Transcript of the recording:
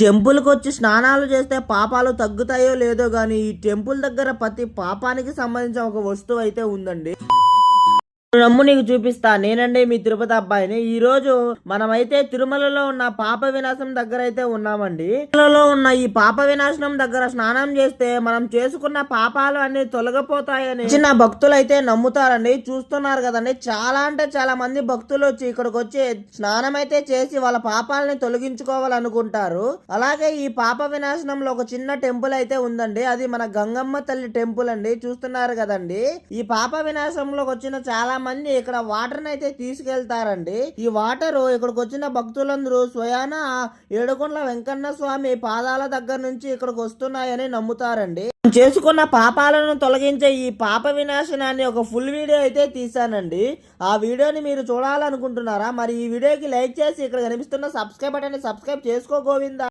టెంపుల్కి వచ్చి స్నానాలు చేస్తే పాపాలు తగ్గుతాయో లేదో కానీ ఈ టెంపుల్ దగ్గర ప్రతి పాపానికి సంబంధించిన ఒక వస్తువు అయితే ఉందండి. నమ్ము నీకు చూపిస్తా. నేనండి మీ తిరుపతి అబ్బాయిని. ఈ రోజు మనమైతే తిరుమలలో ఉన్న పాప వినాశనం దగ్గర అయితే ఉన్నామండి. తిరుమలలో ఉన్న ఈ పాప వినాశనం దగ్గర స్నానం చేస్తే మనం చేసుకున్న పాపాలు అన్ని తొలగిపోతాయని చిన్న భక్తులు అయితే నమ్ముతారండి. చూస్తున్నారు కదండి. చాలా అంటే చాలా మంది భక్తులు వచ్చి ఇక్కడికి వచ్చి స్నానం అయితే చేసి వాళ్ళ పాపాలని తొలగించుకోవాలనుకుంటారు. అలాగే ఈ పాప వినాశనంలో ఒక చిన్న టెంపుల్ అయితే ఉందండి. అది మన గంగమ్మ తల్లి టెంపుల్ అండి. చూస్తున్నారు కదండి. ఈ పాప వినాశనంలోకి వచ్చిన చాలా మంది ఇక్కడ వాటర్ అయితే తీసుకెళ్తారండి. ఈ వాటర్ ఇక్కడికి వచ్చిన భక్తులందరూ స్వయాన ఏడుకొండల వెంకన్న స్వామి పాదాల దగ్గర నుంచి ఇక్కడికి వస్తున్నాయని నమ్ముతారండి. చేసుకున్న పాపాలను తొలగించే ఈ పాప వినాశనాన్ని ఒక ఫుల్ వీడియో అయితే తీసానండి ఆ వీడియోని మీరు చూడాలనుకుంటున్నారా? మరి ఈ వీడియోకి లైక్ చేసి ఇక్కడ కనిపిస్తున్న సబ్స్క్రైబ్ బటన్ సబ్స్క్రైబ్ చేసుకో గోవిందా.